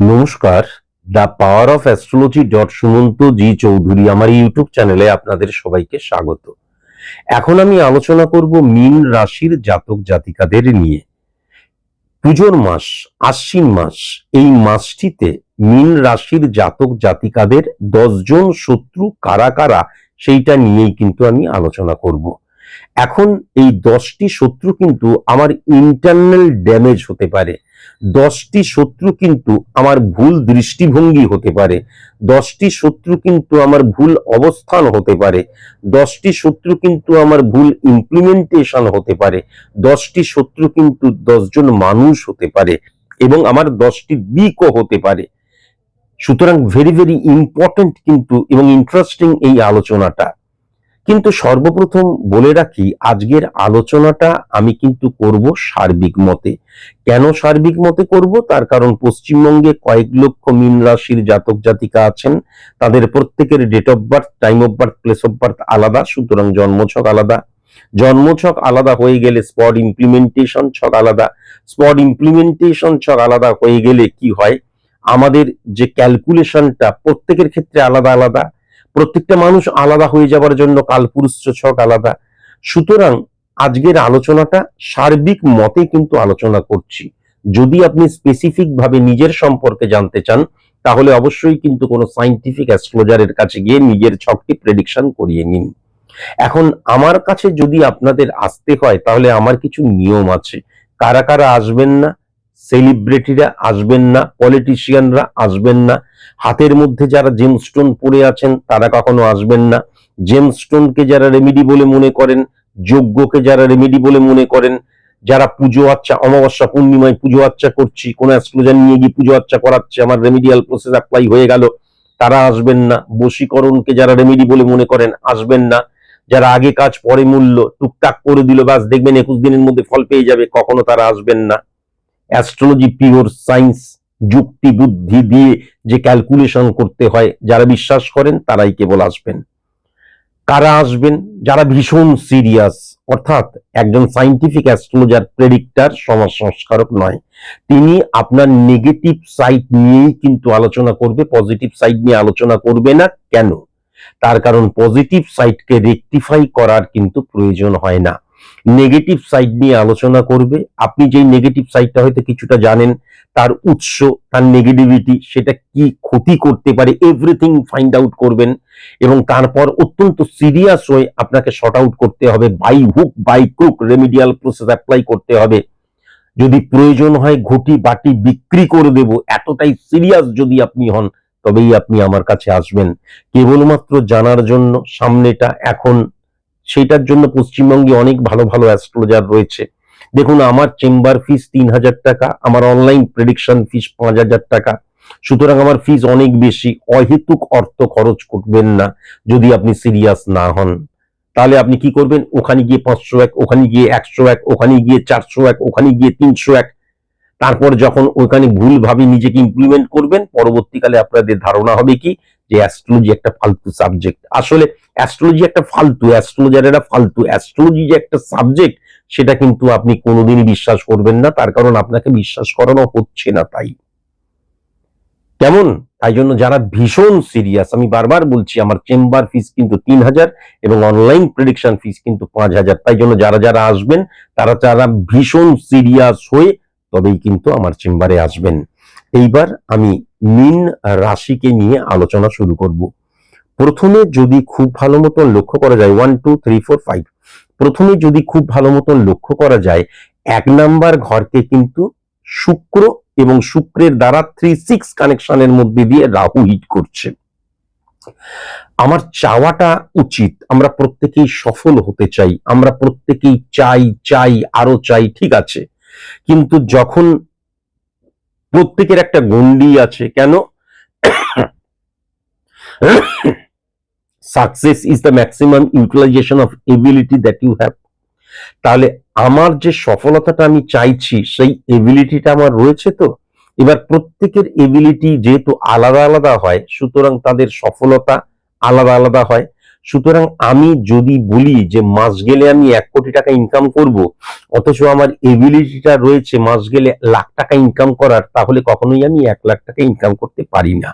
নমস্কার, the power of astrology dot Sumanta ji Chowdhury আমার YouTube চ্যানেলে আপনাদের সবাইকে স্বাগত। এখন আমি আলোচনা করব মীন রাশির জাতক জাতিকাদের নিয়ে। পুজোর মাস, আশ্বিন মাস, এই মাসটিতে মীন রাশির জাতক জাতিকাদের দশজন শত্রু কারা কারা সেইটা নিয়েই কিন্তু আমি আলোচনা করব। এখন এই দশটি শত্রু কিন্তু আমার ইন্টারনাল ড্যামেজ হতে পারে। দশটি শত্রু কিন্তু আমার ভুল দৃষ্টিভঙ্গি হতে পারে। দশটি শত্রু কিন্তু আমার ভুল অবস্থান হতে পারে। দশটি শত্রু কিন্তু আমার ভুল ইমপ্লিমেন্টেশন হতে পারে। দশটি শত্রু কিন্তু দশজন মানুষ হতে পারে এবং আমার দশটি দিকও হতে পারে। সুতরাং ভেরি ভেরি ইম্পর্টেন্ট কিন্তু এবং ইন্টারেস্টিং এই আলোচনাটা। কিন্তু সর্বপ্রথম বলে রাখি, আজকের আলোচনাটা আমি কিন্তু করব সার্বিক মতে। কেন সার্বিক মতে করব? তার কারণ পশ্চিমবঙ্গে কয়েক লক্ষ মীন রাশির জাতক জাতিকা আছেন। তাদের প্রত্যেকের date of birth time of birth place of birth আলাদা, সুতরাং জন্মছক আলাদা। জন্মছক আলাদা হয়ে গেলে স্পট ইমপ্লিমেন্টেশন ছক আলাদা। স্পট ইমপ্লিমেন্টেশন ছক আলাদা হয়ে গেলে কি হয়? আমাদের যে ক্যালকুলেশনটা প্রত্যেকের ক্ষেত্রে আলাদা আলাদা। প্রত্যেকটা মানুষ আলাদা হয়ে যাবার জন্য কালপুরুষ ছক আলাদা। সুতরাং আজকের আলোচনাটা সার্বিক মতে কিন্তু আলোচনা করছি। যদি আপনি স্পেসিফিক ভাবে নিজের সম্পর্কে জানতে চান, তাহলে অবশ্যই কিন্তু কোনো সাইন্টিফিক অ্যাস্ট্রোলজারের কাছে গিয়ে নিজের ছকটি প্রেডিকশন করিয়ে নিন। এখন আমার কাছে যদি আপনাদের আসতে হয়, তাহলে আমার কিছু নিয়ম আছে। কারা কারা আসবেন না সেলিব্রিটিরা আসবেন না পলিটিশিয়ানরা আসবেন না। হাতের মধ্যে যারা জেমস্টোন পড়ে আছেন, তারা কখনো আসবেন না। জেমস্টোনকে যারা রেমিডি বলে মনে করেন, যজ্ঞকে যারা রেমিডি বলে মনে করেন, যারা পুজো আচ্ছা অমাবস্যা, পূর্ণিমায় পুজো আচ্ছা করছি, কোন অ্যাস্ট্রোলজার নিয়ে গিয়ে পুজো আচ্ছা করাচ্ছে, আমার রেমিডিয়াল প্রসেস অ্যাপ্লাই হয়ে গেল, তারা আসবেন না। বশীকরণকে যারা রেমিডি বলে মনে করেন, আসবেন না। যারা আগে কাজ পরে মূল্য, টুকটাক করে দিল, ব্যাস দেখবেন একুশ দিনের মধ্যে ফল পেয়ে যাবে, কখনো তারা আসবেন না। অ্যাস্ট্রোলজি পিওর সায়েন্স যুক্তি, বুদ্ধি দিয়ে যে ক্যালকুলেশন করতে হয়, যারা বিশ্বাস করেন তারাই কেবল আসবেন। কারা আসবেন? যারা ভীষণ সিরিয়াস অর্থাৎ একজন সাইন্টিফিক অ্যাস্ট্রোলজার প্রেডিক্টার সমাজ সংস্কারক নয়, তিনি আপনার নেগেটিভ সাইড নিয়েই কিন্তু আলোচনা করবে পজিটিভ সাইড নিয়ে আলোচনা করবে না, কেন? তার কারণ পজিটিভ সাইডকে রেকটিফাই করার কিন্তু প্রয়োজন হয় না। নেগেটিভ সাইড নিয়ে আলোচনা করবে। আপনি যেই নেগেটিভ সাইডটা হয়তো কিছুটা জানেন, তার উৎস, তার নেগেটিভিটি সেটা কি ক্ষতি করতে পারে এভরিথিং ফাইন্ড আউট করবেন এবং তারপর অত্যন্ত সিরিয়াস হয়ে আপনাকে শর্ট আউট করতে হবে by hook by crook remedial process apply করতে হবে। যদি প্রয়োজন হয় ঘটি বাটি বিক্রি করে দেব, এতটাই সিরিয়াস যদি আপনি হন, তবেই আপনি আমার কাছে আসবেন। কেবলমাত্র জানার জন্য সামনেটা এখন সেটার জন্য পশ্চিমবঙ্গে অনেক ভালো ভালো অ্যাস্ট্রোলজার রয়েছে। দেখুন, আমার চেম্বার ফিস তিন হাজার টাকা, আমার অনলাইন প্রেডিকশন ফিস পাঁচ হাজার টাকা। সুতরাং আমার ফিস অনেক বেশি, অহেতুক অর্থ খরচ করবেন না যদি আপনি সিরিয়াস না হন। তাহলে আপনি কি করবেন? ওখানে গিয়ে পাঁচশো এক, ওখানে গিয়ে একশো এক, ওখানে গিয়ে চারশো এক, ওখানে গিয়ে তিনশো এক। তারপর যখন ওখানে ভুলভাবে নিজেকে ইমপ্লিমেন্ট করবেন, পরবর্তীকালে আপনাদের ধারণা হবে কি? যে অ্যাস্ট্রোলজি একটা ফালতু সাবজেক্ট আসলে অ্যাস্ট্রোলজি একটা ফালতু অ্যাস্ট্রোলজারেরা ফালতু। অ্যাস্ট্রোলজি যে একটা সাবজেক্ট সেটা কিন্তু আপনি কোনোদিনই বিশ্বাস করবেন না, তার কারণ আপনাকে বিশ্বাস করানো হচ্ছে না তাই। কেমন? তাই জন্য যারা ভীষণ সিরিয়াস আমি বারবার বলছি, আমার চেম্বার ফিস কিন্তু তিন হাজার এবং অনলাইন প্রেডিকশন ফিস কিন্তু পাঁচ হাজার। তাই জন্য যারা যারা আসবেন, তারা যারা ভীষণ সিরিয়াস হয়ে, তবেই কিন্তু আমার চেম্বারে আসবেন। এইবার আমি মিন রাশিকে নিয়ে আলোচনা শুরু করব। প্রথমে যদি খুব ভালো মতন লক্ষ্য করা যায় one two three four five প্রথমে যদি খুব ভালো মতন লক্ষ্য করা যায়, এক নাম্বার ঘরকে কিন্তু শুক্র এবং শুক্রের দ্বারা থ্রি সিক্স কানেকশনের মধ্যে দিয়ে রাহু হিট করছে। আমার চাওয়াটা উচিত। আমরা প্রত্যেকেই সফল হতে চাই। আমরা প্রত্যেকেই চাই চাই, আরও চাই, ঠিক আছে। কিন্তু যখন প্রত্যেকের একটা গন্ডি আছে। কেন? Success is the maximum utilization of ability that you have তাহলে আমার যে সফলতাটা আমি চাইছি, সেই এবিলিটিটা আমার রয়েছে তো? এবার প্রত্যেকের এবিলিটি যেহেতু আলাদা আলাদা হয়, সুতরাং তাদের সফলতা আলাদা আলাদা হয়। সুতরাং আমি যদি বলি যে মাস গেলে আমি এক কোটি টাকা ইনকাম করব, অথচ আমার এবিলিটিটা রয়েছে মাস গেলে লাখ টাকা ইনকাম করার, তাহলে কখনোই আমি এক লাখ টাকা ইনকাম করতে পারি না।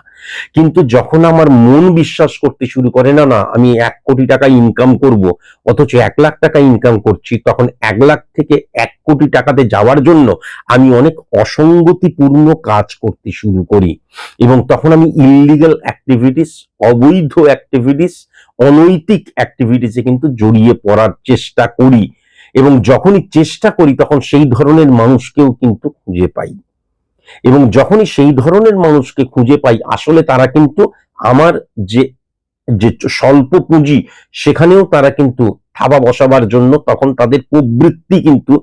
কিন্তু যখন আমার মন বিশ্বাস করতে শুরু করে, না না, আমি এক কোটি টাকা ইনকাম করব, অথচ এক লাখ টাকা ইনকাম করছি, তখন এক লাখ থেকে এক কোটি টাকাতে যাওয়ার জন্য আমি অনেক অসঙ্গতিপূর্ণ কাজ করতে শুরু করি। এবং তখন আমি ইললিগাল অ্যাক্টিভিটিস অবৈধ অ্যাক্টিভিটিস অনৈতিক অ্যাক্টিভিটিসে কিন্তু জড়িয়ে পড়ার চেষ্টা করি। এবং যখনই চেষ্টা করি, তখন সেই ধরনের মানুষকেও কিন্তু খুঁজে পাই। এবং যখনই সেই ধরনের মানুষকে খুঁজে পাই, আসলে তারা কিন্তু আমার যে যে স্বল্প পুঁজি, সেখানেও তারা কিন্তু থাবা বসাবার জন্য তখন তাদের প্রবৃত্তি কিন্তু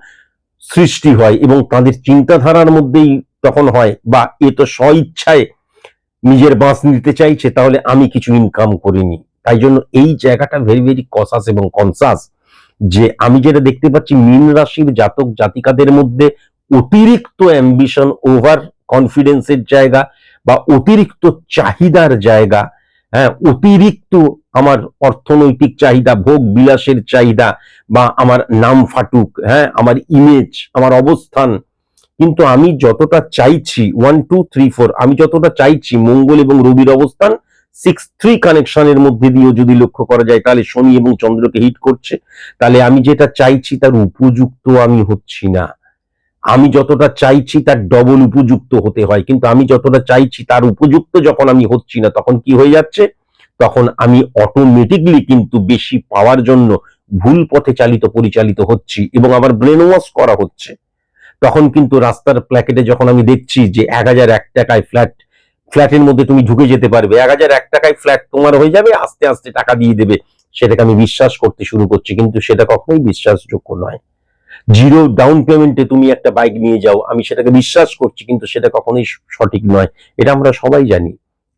সৃষ্টি হয় এবং তাদের চিন্তাধারার মধ্যেই তখন হয়, বা এ তো স্বইচ্ছায় নিজের বাঁশ নিতে চাইছে, তাহলে আমি কিছু ইনকাম করিনি। তাই জন্য এই জায়গাটা ভেরি ভেরি কসাস এবং কনসাস যে আমি যেটা দেখতে পাচ্ছি, মীন রাশির জাতক জাতিকাদের মধ্যে অতিরিক্ত অ্যাম্বিশন ওভার কনফিডেন্সের জায়গা বা অতিরিক্ত চাহিদার জায়গা হ্যাঁ অতিরিক্ত আমার অর্থনৈতিক চাহিদা, ভোগ বিলাসের চাহিদা বা আমার নাম ফাটুক হ্যাঁ আমার ইমেজ আমার অবস্থান। কিন্তু আমি যতটা চাইছি ওয়ান টু থ্রি ফোর আমি যতটা চাইছি মঙ্গল এবং রবির অবস্থান সিক্স থ্রি কানেকশনের মধ্যে দিয়েও যদি লক্ষ্য করা যায়, তাহলে শনি এবং চন্দ্রকে হিট করছে। তাহলে আমি যেটা চাইছি তার উপযুক্ত আমি হচ্ছি না। আমি যতটা চাইছি তার ডবল উপযুক্ত হতে হয়, কিন্তু আমি যতটা চাইছি তার উপযুক্ত যখন আমি হচ্ছি না, তখন কি হয়ে যাচ্ছে? তখন আমি অটোমেটিকলি কিন্তু বেশি পাওয়ার জন্য ভুল পথে চালিত, পরিচালিত হচ্ছি এবং আমার ব্রেন ওয়াশ করা হচ্ছে। তখন কিন্তু রাস্তার প্ল্যাকেটে যখন আমি দেখছি যে এক হাজার এক টাকায় ফ্ল্যাট ফ্ল্যাটের মধ্যে তুমি ঢুকে যেতে পারবে। এক হাজার এক টাকায় ফ্ল্যাট তোমার হয়ে যাবে, আস্তে আস্তে টাকা দিয়ে দেবে। সেটাকে আমি বিশ্বাস করতে শুরু করছি, কিন্তু সেটা কখনোই বিশ্বাসযোগ্য নয়। জিরো ডাউন পেমেন্টে তুমি একটা বাইক নিয়ে যাও, আমি সেটাকে বিশ্বাস করছি, কিন্তু সেটা কখনোই সঠিক নয়। এটা আমরা সবাই জানি।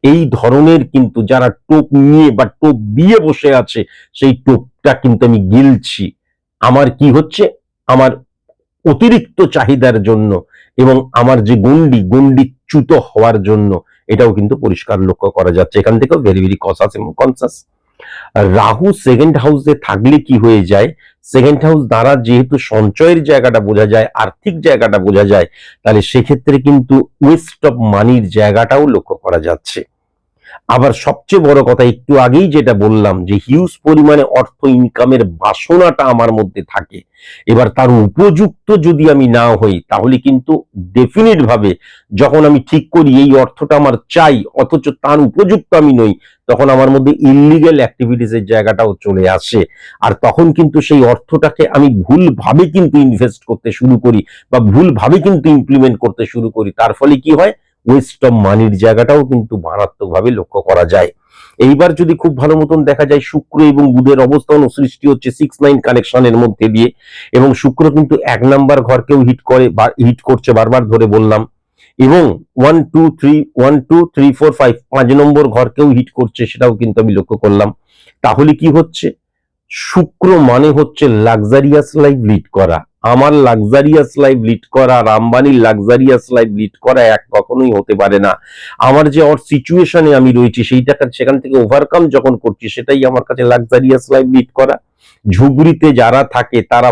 এই ধরনের কিন্তু যারা টোপ নিয়ে বা টোপ দিয়ে বসে আছে, সেই টোপটা কিন্তু আমি গিলছি। আমার কি হচ্ছে? আমার অতিরিক্ত চাহিদার জন্য এবং আমার যে গন্ডি গন্ডিচ্যুত হওয়ার জন্য এটাও কিন্তু পরিষ্কার লক্ষ্য করা যাচ্ছে। এখান থেকেও ভেরি ভেরি কসাস এবং কনসাস রাহু সেকেন্ড হাউসে থাকলে কি হয়ে যায়? সেকেন্ড হাউস দ্বারা যেহেতু সঞ্চয়ের জায়গাটা বোঝা যায়, আর্থিক জায়গাটা বোঝা যায়, তাহলে সেক্ষেত্রে কিন্তু ওয়েস্ট অফ মানির জায়গাটাও লক্ষ্য করা যাচ্ছে। আবার সবচেয়ে বড় কথা, একটু আগেই যেটা বললাম যে হিউজ পরিমাণে অর্থ ইনকামের বাসনাটা আমার মধ্যে থাকে। এবার তার উপযুক্ত যদি আমি না হই, তাহলে কিন্তু ডেফিনেট ভাবে যখন আমি ঠিক করি এই অর্থটা আমার চাই, অথচ তার উপযুক্ত আমি নই, তখন আমার মধ্যে ইলিগেল অ্যাক্টিভিটিস এর জায়গাটাও চলে আসে। আর তখন কিন্তু সেই অর্থটাকে আমি ভুলভাবে কিন্তু ইনভেস্ট করতে শুরু করি বা ভুলভাবে কিন্তু ইমপ্লিমেন্ট করতে শুরু করি। তার ফলে কি হয়? ওয়েস্ট অফ মানির জায়গাটাও কিন্তু মারাত্মকভাবে লক্ষ্য করা যায়। এইবার যদি খুব ভালো মতন দেখা যায়, শুক্র এবং বুধের অবস্থান সৃষ্টি হচ্ছে সিক্স নাইন কানেকশনের মধ্যে দিয়ে এবং শুক্র কিন্তু এক নাম্বার ঘরকেও হিট করে হিট করছে বারবার ধরে বললাম এবং one two three one two three four five পাঁচ নম্বর ঘরকেও হিট করছে সেটাও কিন্তু আমি লক্ষ্য করলাম। তাহলে কি হচ্ছে? শুক্র মানে হচ্ছে লাক্সারিয়াস লাইফ লিড করা। আমার লাক্সারিয়াস লাইফ লিড করা আর লাক্সারিয়াস লাইফ লিড করা এক কখনোই হতে পারে না। আমার যে ওর সিচুয়েশনে আমি রয়েছি সেইটাকে সেখান থেকে ওভারকাম যখন করছি, সেটাই আমার কাছে লাক্সারিয়াস লাইফ লিড করা। ঝুগড়িতে যারা থাকে, তারা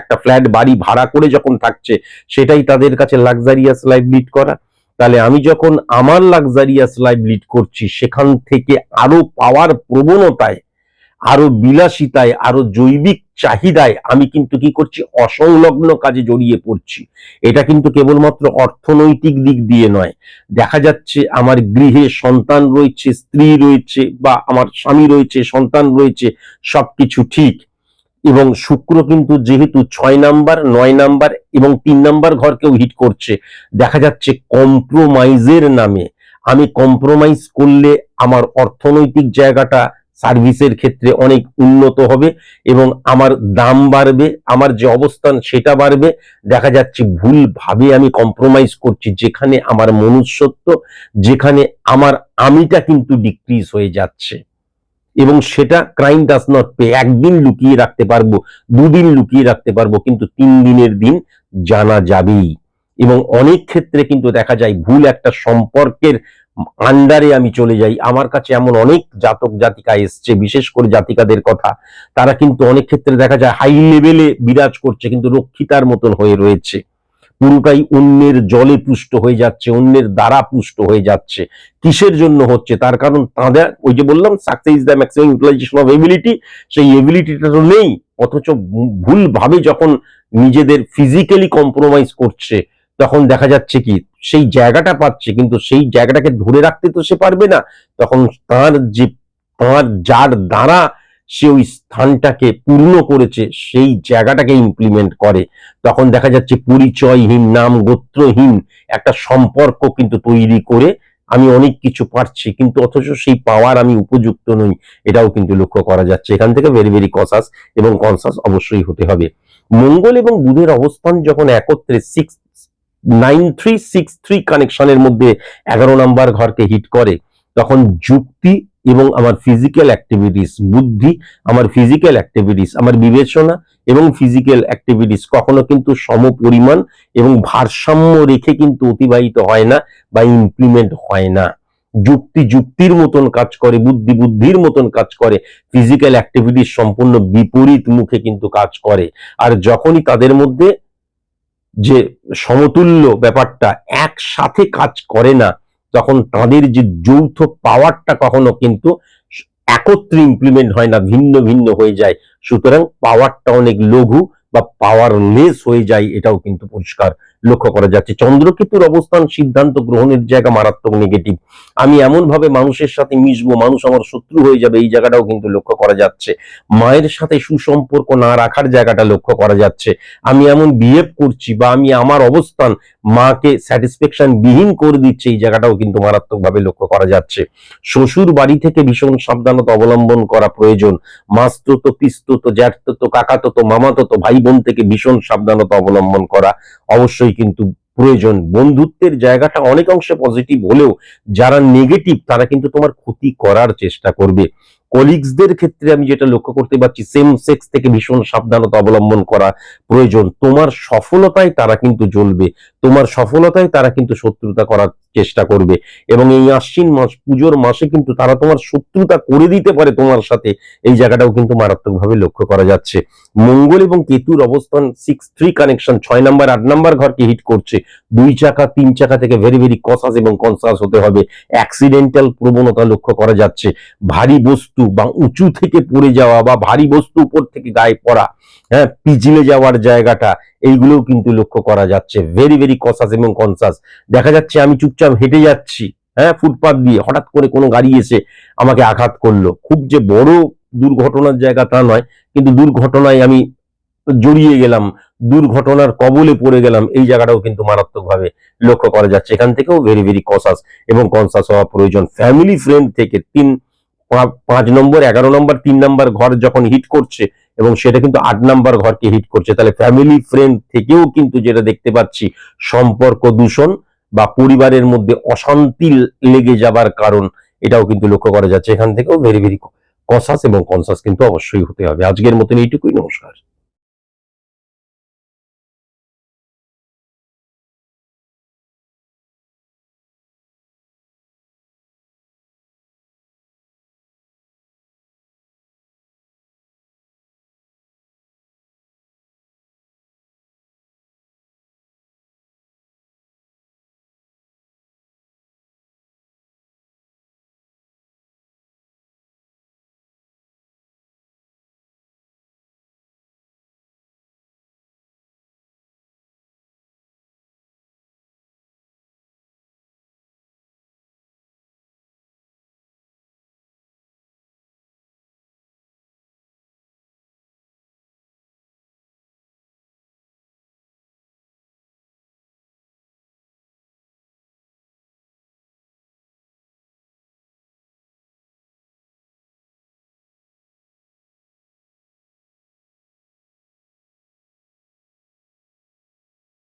একটা ফ্ল্যাট বাড়ি ভাড়া করে যখন থাকছে, সেটাই তাদের কাছে লাক্সারিয়াস লাইফ লিড করা। তাহলে আমি যখন আমার লাক্সারিয়াস লাইফ লিড করছি, সেখান থেকে আরও পাওয়ার প্রবণতায় আরও বিলাসিতায়, আরও জৈবিক চাহিদায় আমি কিন্তু কি করছি? অসংলগ্ন কাজে জড়িয়ে পড়ছি। এটা কিন্তু কেবলমাত্র অর্থনৈতিক দিক দিয়ে নয়। দেখা যাচ্ছে আমার গৃহে সন্তান রয়েছে, স্ত্রী রয়েছে বা আমার স্বামী রয়েছে, সন্তান রয়েছে, সবকিছু ঠিক। এবং শুক্র কিন্তু যেহেতু ছয় নাম্বার, নয় নাম্বার এবং তিন নাম্বার ঘরকেও হিট করছে। দেখা যাচ্ছে কম্প্রোমাইজের নামে। আমি কম্প্রোমাইজ করলে আমার অর্থনৈতিক জায়গাটা সার্ভিসের ক্ষেত্রে অনেক উন্নত হবে এবং আমার দাম বাড়বে, আমার যে অবস্থান সেটা বাড়বে। দেখা যাচ্ছে ভুলভাবে আমি কম্প্রোমাইজ করছি, যেখানে আমার মনুষ্যত্ব, যেখানে আমার আমিটা কিন্তু ডিক্রিজ হয়ে যাচ্ছে। এবং সেটা ক্রাইম ডাস নট পে একদিন লুকিয়ে রাখতে পারব, দুদিন লুকিয়ে রাখতে পারব, কিন্তু তিন দিনের দিন জানা যাবেই। এবং অনেক ক্ষেত্রে কিন্তু দেখা যায় ভুল একটা সম্পর্কের আন্ডারে আমি চলে যাই। আমার কাছে এমন অনেক জাতক, জাতিকা এসছে, বিশেষ করে জাতিকাদের কথা। তারা কিন্তু অনেক ক্ষেত্রে দেখা যায় হাই লেভেলে বিরাজ করছে, কিন্তু রক্ষিতার মতন হয়ে রয়েছে। পুরোটাই অন্যের জলে পুষ্ট হয়ে যাচ্ছে, অন্যের দ্বারা পুষ্ট হয়ে যাচ্ছে। কিসের জন্য হচ্ছে? তার কারণ তাদের, ওই যে বললাম success is the maximum utilization of ability সেই এবিলিটিটা তো নেই। অথচ ভুলভাবে যখন নিজেদের ফিজিক্যালি কম্প্রোমাইজ করছে তখন দেখা যাচ্ছে কি, সেই জায়গাটা পাচ্ছে, কিন্তু সেই জায়গাটাকে ধরে রাখতে তো সে পারবে না। তখন তার যে, তার যার দ্বারা সে ওই স্থানটাকে পূর্ণ করেছে, সেই জায়গাটাকে ইমপ্লিমেন্ট করে। তখন দেখা যাচ্ছে পরিচয়হীন, নাম গোত্রহীন একটা সম্পর্ক কিন্তু তৈরি করে আমি অনেক কিছু পারছি, কিন্তু অথচ সেই পাওয়ার আমি উপযুক্ত নই, এটাও কিন্তু লক্ষ্য করা যাচ্ছে। এখান থেকে ভেরি ভেরি কসাস এবং কনসাস অবশ্যই হতে হবে। মঙ্গল এবং বুধের অবস্থান যখন একত্রে six nine three six three কানেকশনের মধ্যে এগারো নাম্বার ঘরকে হিট করে। তখন যুক্তি এবং আমার ফিজিক্যাল অ্যাক্টিভিটিস বুদ্ধি, আমার ফিজিক্যাল অ্যাক্টিভিটিস আমার বিবেচনা এবং ফিজিক্যাল অ্যাক্টিভিটিস কখনো কিন্তু সমপরিমাণ এবং ভারসাম্য রেখে কিন্তু অতিবাহিত হয় না বা ইমপ্লিমেন্ট হয় না। যুক্তি যুক্তির মতন কাজ করে, বুদ্ধি বুদ্ধির মতন কাজ করে ফিজিক্যাল অ্যাক্টিভিটিস সম্পূর্ণ বিপরীত মুখে কিন্তু কাজ করে। আর যখনই তাদের মধ্যে যে সমতুল্য ব্যাপারটা একসাথে কাজ করে না, তখন তাদের যে যৌথ পাওয়ারটা কখনো কিন্তু একত্রে ইমপ্লিমেন্ট হয় না, ভিন্ন ভিন্ন হয়ে যায়। সুতরাং পাওয়ারটা অনেক লঘু বা পাওয়ারলেস হয়ে যায়, এটাও কিন্তু পরিষ্কার। লক্ষ্য করা যাচ্ছে। চন্দ্রকেতুর অবস্থান, সিদ্ধান্ত গ্রহণের জায়গা মারাত্মক নেগেটিভ আমি এমন ভাবে মানুষের সাথে মিশবো, মানুষ আমার শত্রু হয়ে যাবে, এই জায়গাটাও কিন্তু লক্ষ্য করা যাচ্ছে। মায়ের সাথে সুসম্পর্ক না রাখার জায়গাটা লক্ষ্য করা যাচ্ছে। আমি এমন বিহেভ করছি বা আমি আমার অবস্থান মাকে স্যাটিসফ্যাকশন বিহীন করে দিচ্ছে, এই জায়গাটাও কিন্তু মারাত্মকভাবে লক্ষ্য করা যাচ্ছে। শ্বশুর বাড়ি থেকে ভীষণ সাবধানতা অবলম্বন করা প্রয়োজন। মাস্তুত, পিস্তুত জ্যাঠতো কাকাতো মামাতত ভাই বোন থেকে ভীষণ সাবধানতা অবলম্বন করা। অবশ্যই কিন্তু প্রয়োজন। বন্ধুত্বের জায়গাটা অনেক অংশে পজিটিভ হলেও যারা নেগেটিভ তারা কিন্তু তোমার ক্ষতি করার চেষ্টা করবে। কলিগসদের ক্ষেত্রে আমি যেটা লক্ষ্য করতে পারছি সেম সেক্স থেকে ভীষণ সাবধানতা অবলম্বন করা প্রয়োজন। তোমার সফলতায় তারা কিন্তু জ্বলবে। তোমার সফলতায় তারা কিন্তু শত্রুতা করার চেষ্টা করবে। এবং এই আশ্বিন মাস, পুজোর মাসে কিন্তু তারা তোমার শত্রুতা করে দিতে পারে তোমার সাথে। এই জায়গাটাও কিন্তু মারাত্মকভাবে লক্ষ্য করা যাচ্ছে। মঙ্গল এবং কেতুর অবস্থান সিক্স থ্রি কানেকশন ছয় নাম্বার, আট নাম্বার ঘরকে হিট করছে। দুই চাকা, তিন চাকা থেকে ভেরি ভেরি কসাস এবং কনসাস হতে হবে। অ্যাক্সিডেন্টাল প্রবণতা লক্ষ্য করা যাচ্ছে। ভারী বস্তু বা উঁচু থেকে পড়ে যাওয়া বা ভারী বস্তু উপর থেকে গায়ে পড়া হ্যাঁ পিছলে যাওয়ার জায়গাটা, এইগুলোও কিন্তু লক্ষ্য করা যাচ্ছে। ভেরি ভেরি কসাস এবং কনসাস দেখা যাচ্ছে আমি চুপচাপ হেঁটে যাচ্ছি হ্যাঁ ফুটপাথ দিয়ে, হঠাৎ করে কোনো গাড়ি এসে আমাকে আঘাত করল। খুব যে বড় দুর্ঘটনার জায়গা তা নয়, কিন্তু দুর্ঘটনায় আমি জড়িয়ে গেলাম, দুর্ঘটনার কবলে পড়ে গেলাম, এই জায়গাটাও কিন্তু মারাত্মকভাবে লক্ষ্য করা যাচ্ছে। এখান থেকেও ভেরি ভেরি কসাস এবং কনসাস হওয়া প্রয়োজন। ফ্যামিলি ফ্রেন্ড থেকে তিন পাঁচ নম্বর, এগারো নম্বর, তিন নম্বর ঘর যখন হিট করছে এবং সেটা কিন্তু আট নাম্বার ঘরকে হিট করছে, তাহলে ফ্যামিলি ফ্রেন্ড থেকেও কিন্তু যেটা দেখতে পাচ্ছি, সম্পর্ক দূষণ বা পরিবারের মধ্যে অশান্তি লেগে যাবার কারণ, এটাও কিন্তু লক্ষ্য করা যাচ্ছে। এখান থেকেও ভেরি ভেরি কসাস এবং কনসাস কিন্তু অবশ্যই হতে হবে। আজকের মতন এইটুকুই, নমস্কার।